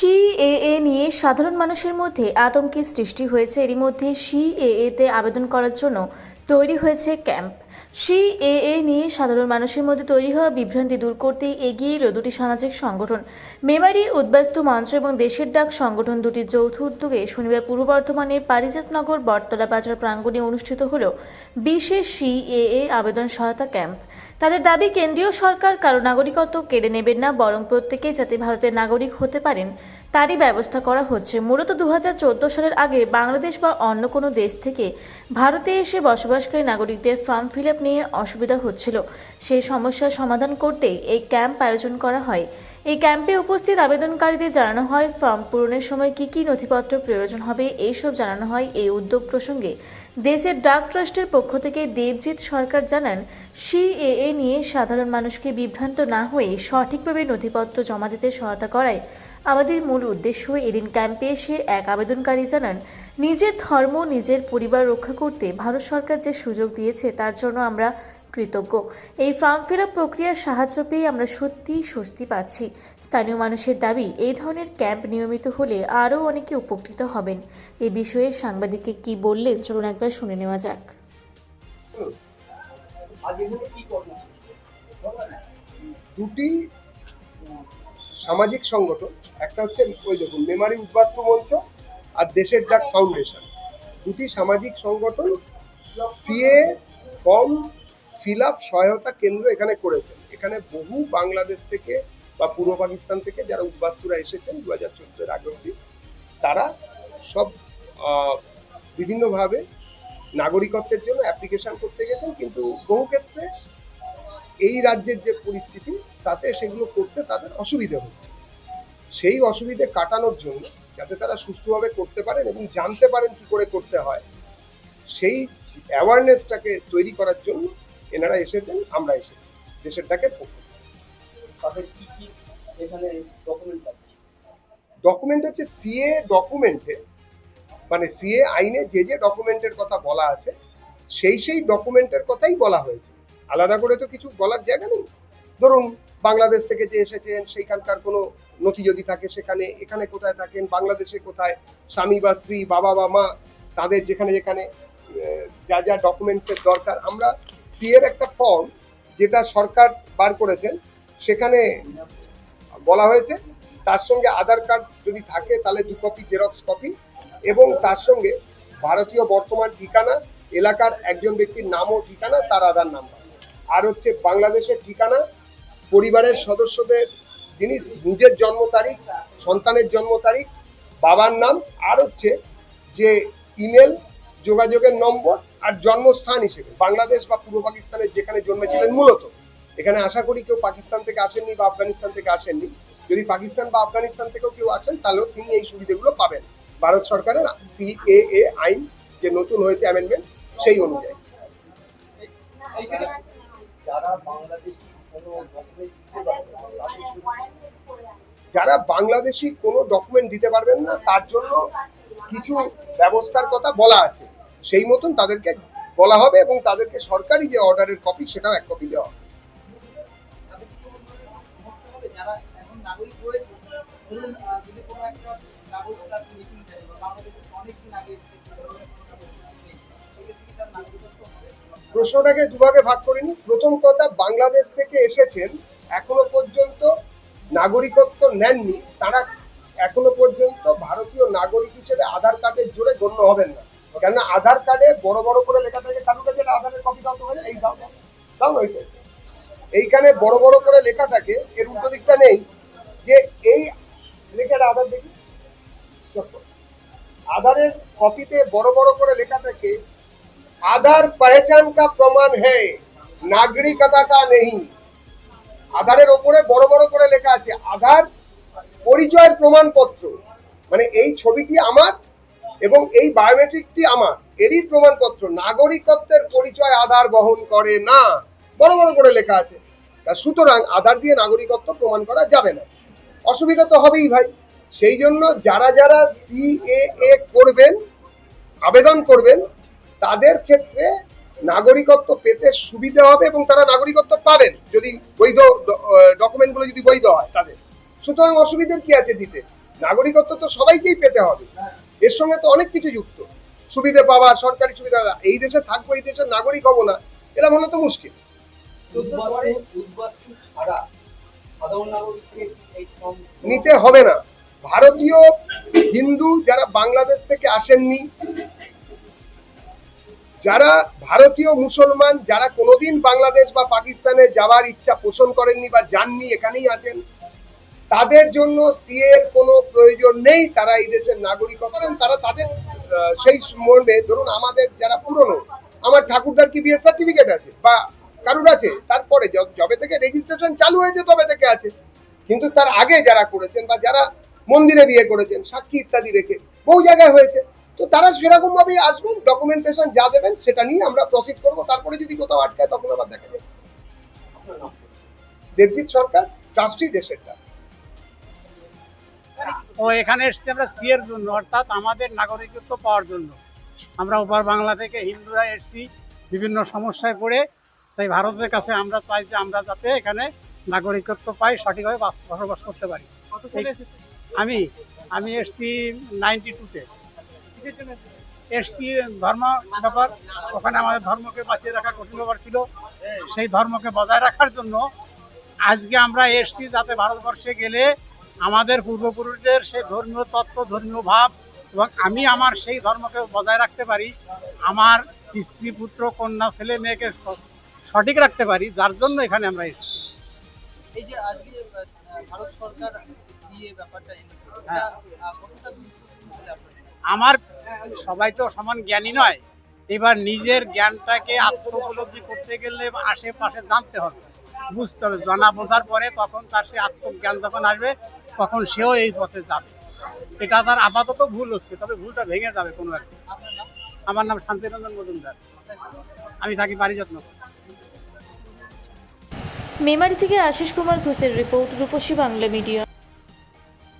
CAA নিয়ে সাধারণ মানুষের মধ্যে আতঙ্কের সৃষ্টি হয়েছে। এরই মধ্যে সিএএ তে আবেদন করার জন্য তৈরি হয়েছে ক্যাম্প। সিএএ নিয়ে সাধারণ মানুষের মধ্যে তৈরি হওয়া বিভ্রান্তি দূর করতে এগিয়ে এলো দুটি সামাজিক সংগঠন। মেমারি উদ্বাস্তু মঞ্চ এবং দেশের ডাক সংগঠন দুটির যৌথ উদ্যোগে শনিবার পূর্ব বর্ধমানের পারিজাতনগর বটতলা বাজার প্রাঙ্গণে অনুষ্ঠিত হল বিশেষ সিএএ আবেদন সহায়তা ক্যাম্প। তাদের দাবি, কেন্দ্রীয় সরকার কারও নাগরিকত্ব কেড়ে নেবেন না, বরং প্রত্যেকেই যাতে ভারতের নাগরিক হতে পারেন, তারই ব্যবস্থা করা হচ্ছে। মূলত দু হাজার চোদ্দ সালের আগে বাংলাদেশ বা অন্য কোনো দেশ থেকে ভারতে এসে বসবাসকারী নাগরিকদের ফর্ম ফিল নিয়ে অসুবিধা হচ্ছিল। সেই সমস্যার সমাধান করতেই এই ক্যাম্প আয়োজন করা হয়। এই ক্যাম্পে উপস্থিত আবেদনকারীদের জানানো হয়, ফর্ম পূরণের সময় কী কী নথিপত্র প্রয়োজন হবে এইসব জানানো হয় এই উদ্যোগ প্রসঙ্গে। দেশের ডাক ট্রাস্টের পক্ষ থেকে দেবজিৎ সরকার জানান, সিএএ নিয়ে সাধারণ মানুষকে বিভ্রান্ত না হয়ে সঠিকভাবে নথিপত্র জমা দিতে সহায়তা করায়। আমাদের মূল উদ্দেশ্য এদিন ক্যাম্পে এসে এক আবেদনকারী জানান নিজের ধর্ম, নিজের পরিবার রক্ষা করতে ভারত সরকার যে সুযোগ দিয়েছে, তার জন্য আমরা কৃতজ্ঞ। এই ফর্ম ফিল আপ প্রক্রিয়ার সাহায্য পেয়ে আমরা সত্যিই স্বস্তি পাচ্ছি। স্থানীয় মানুষের দাবি, এই ধরনের ক্যাম্প নিয়মিত হলে আরও অনেকে উপকৃত হবেন। এ বিষয়ে সাংবাদিককে কি বললেন, চলুন একবার শুনে নেওয়া যাক। দুটি সামাজিক সংগঠন, একটা হচ্ছে ওই দেখুন, মেমারি উদ্বাস্ত মঞ্চ আর দেশের ডাক ফাউন্ডেশন। দুটি সামাজিক সংগঠন সিএ, ফর্ম ফিল আপ সহায়তা কেন্দ্র এখানে করেছেন। এখানে বহু বাংলাদেশ থেকে বা পূর্ব পাকিস্তান থেকে যারা উদ্বাস্তুরা এসেছেন দু হাজার চোদ্দের আগে অব্দি তারা সব বিভিন্নভাবে নাগরিকত্বের জন্য অ্যাপ্লিকেশন করতে গেছেন। কিন্তু বহু ক্ষেত্রে এই রাজ্যের যে পরিস্থিতি, তাতে সেগুলো করতে তাদের অসুবিধে হচ্ছে। সেই অসুবিধে কাটানোর জন্য যাতে তারা সুষ্ঠুভাবে করতে পারেন এবং জানতে পারেন কি করে করতে হয়। সেই অ্যাওয়ারনেসটাকে তৈরি করার জন্য এনারা এসেছেন আমরা এসেছি। দেশের ডাকের পক্ষ তাদের কি কি এখানে ডকুমেন্ট পাচ্ছে ডকুমেন্ট হচ্ছে সিএ ডকুমেন্টে মানে সিএ আইনে যে যে ডকুমেন্টের কথা বলা আছে সেই সেই ডকুমেন্টের কথাই বলা হয়েছে। আলাদা করে তো কিছু বলার জায়গা নেই। ধরুন বাংলাদেশ থেকে যে এসেছেন, সেইখানকার কোনো নথি যদি থাকে সেখানে, এখানে কোথায় থাকেন, বাংলাদেশে কোথায়, স্বামী বা স্ত্রী, বাবা বা মা, তাদের যেখানে যেখানে যা যা ডকুমেন্টসের দরকার, আমরা সিএর একটা ফর্ম যেটা সরকার বার করেছেন, সেখানে বলা হয়েছে, তার সঙ্গে আধার কার্ড যদি থাকে, তাহলে দু কপি জেরক্স কপি এবং তার সঙ্গে ভারতীয় বর্তমান ঠিকানা, এলাকার একজন ব্যক্তির নাম ও ঠিকানা, তার আধার নাম্বার আর হচ্ছে বাংলাদেশের ঠিকানা পরিবারের সদস্যদের যিনি নিজের জন্ম তারিখ সন্তানের জন্ম তারিখ বাবার নাম আর হচ্ছে যে ইমেল যোগাযোগের নম্বর আর জন্মস্থান হিসেবে। বাংলাদেশ বা পূর্ব পাকিস্তানের যেখানে জন্মেছিলেন মূলত। এখানে আশা করি কেউ পাকিস্তান থেকে আসেননি বা আফগানিস্তান থেকে আসেননি। যদি পাকিস্তান বা আফগানিস্তান থেকেও কেউ আসেন তাহলেও তিনি এই সুবিধাগুলো পাবেন। ভারত সরকারের সিএএ আইন যে নতুন হয়েছে অ্যামেন্ডমেন্ট সেই অনুযায়ী। যারা বাংলাদেশি যারা বাংলাদেশি কোনো ডকুমেন্ট দিতে পারবেন না, তার জন্য কিছু ব্যবস্থার কথা বলা আছে। সেই মতন তাদেরকে বলা হবে এবং তাদেরকে সরকারি যে অর্ডারের কপি সেটাও এক কপি দেওয়া হবে? প্রশ্নটাকে দুভাগে ভাগ করিনি। প্রথম কথা, বাংলাদেশ থেকে এসেছেন, এখনও পর্যন্ত নাগরিকত্ব নেননি। তারা এখনও পর্যন্ত ভারতীয় নাগরিক হিসেবে আধার কার্ডের জোরে গণ্য হবেন না। কেননা আধার কার্ডে বড় বড় করে লেখা থাকে কারোর কাছে আধারের কপি দাও তো এই দাও দাও না এইখানে বড় বড় করে লেখা থাকে, এর উল্টো দিকটা নেই, যে এই লেখার আধার দেখি। আধারের কপিতে বড় বড় করে লেখা থাকে আধার পহচান কা প্রমাণ হ্যাঁ নাগরিকতা কা নেই আধারের ওপরে বড় বড় করে লেখা আছে আধার পরিচয়ের প্রমাণপত্র মানে এই ছবিটি আমার এবং এই বায়োমেট্রিকটি আমার, এরই প্রমাণপত্র, নাগরিকত্বের পরিচয় আধার বহন করে না, বড় বড় করে লেখা আছে। সুতরাং আধার দিয়ে নাগরিকত্ব প্রমাণ করা যাবে না। অসুবিধা তো হবেই ভাই, সেই জন্য যারা যারা সিএএ করবেন, আবেদন করবেন তাদের ক্ষেত্রে নাগরিকত্ব পেতে সুবিধা হবে এবং তারা নাগরিকত্ব পাবেন যদি বৈধ ডকুমেন্টগুলো যদি বৈধ হয় তাদের। সুতরাং অসুবিধার কি আছে দিতে? নাগরিকত্ব তো সবাইকেই পেতে হবে। এর সঙ্গে তো অনেক কিছু যুক্ত। সুবিধা পাওয়া সরকারি সুবিধা এই দেশে থাকব এই দেশের নাগরিক হব না এরকম হলে তো মুশকিল। নিতে হবে না। ভারতীয় হিন্দু যারা বাংলাদেশ থেকে আসেননি যারা ভারতীয় মুসলমান, যারা কোনোদিন বাংলাদেশ বা পাকিস্তানে যাওয়ার ইচ্ছা পোষণ করেননি বা যাননি, এখানেই আছেন, তাদের জন্য সিএ এর কোনো প্রয়োজন নেই। তারা এই দেশের নাগরিক করেন তারা তাদের সেই মর্মে, ধরুন আমাদের যারা পুরনো, আমার ঠাকুরদার কি বিয়ে সার্টিফিকেট আছে? বা কারুর আছে? তারপরে যবে থেকে রেজিস্ট্রেশন চালু হয়েছে, তবে থেকে আছে। কিন্তু তার আগে যারা করেছেন বা যারা মন্দিরে বিয়ে করেছেন, সাক্ষী ইত্যাদি রেখে বহু জায়গায় হয়েছে। তো তারা সেরকম ভাবেই আসবেন ডকুমেন্টেশন যা দেবেন সেটা নিয়ে আমরা প্রসিড করব। তারপরে যদি কোথাও আটকায় তখন আবার দেখা যাবে। দেবজিৎ সরকার ট্রাস্টি দেশেরটা ও এখানে এসেছি আমরা সিএর জন্য অর্থাৎ আমাদের নাগরিকত্ব পাওয়ার জন্য। আমরা ওপার বাংলা থেকে হিন্দুরা এসেছি বিভিন্ন সমস্যায় পড়ে। তাই ভারতের কাছে আমরা চাই যে আমরা যাতে এখানে নাগরিকত্ব পাই সঠিকভাবে বসবাস করতে পারি। আমি আমি এসেছি নাইনটি টুতে? এসছি ধর্ম ব্যাপার। ওখানে আমাদের ধর্মকে বাঁচিয়ে রাখা কঠিন ব্যাপার ছিল। সেই ধর্মকে বজায় রাখার জন্য আজকে আমরা এসছি যাতে ভারতবর্ষে গেলে আমাদের পূর্বপুরুষদের সেই ধর্মীয় তত্ত্ব ধর্মীয় ভাব এবং আমি আমার সেই ধর্মকে বজায় রাখতে পারি আমার স্ত্রী পুত্র কন্যা ছেলে মেয়েকে সঠিক রাখতে পারি যার জন্য এখানে আমরা এসেছি। এই যে আজকে ভারত সরকার সিএ ব্যাপারটা আমার, সবাই তো সমান জ্ঞানী নয়। এবার নিজের জ্ঞানটাকে আত্মোপলব্ধি করতে গেলে আশেপাশে জানতে হবে। বুঝতে হবে, জানা বোঝার পরে তখন তার সে আত্মজ্ঞান যখন আসবে, তখন সেও এই পথে যাবে। এটা তার আপাতত ভুল হচ্ছে, তবে ভুলটা ভেঙে যাবে কোনো একটা আমার নাম শান্তিরঞ্জন মজুমদার। আমি থাকি পারিজাত নগর। মেমারি থেকে আশিস কুমার ঘোষের রিপোর্ট রূপসী বাংলা মিডিয়া।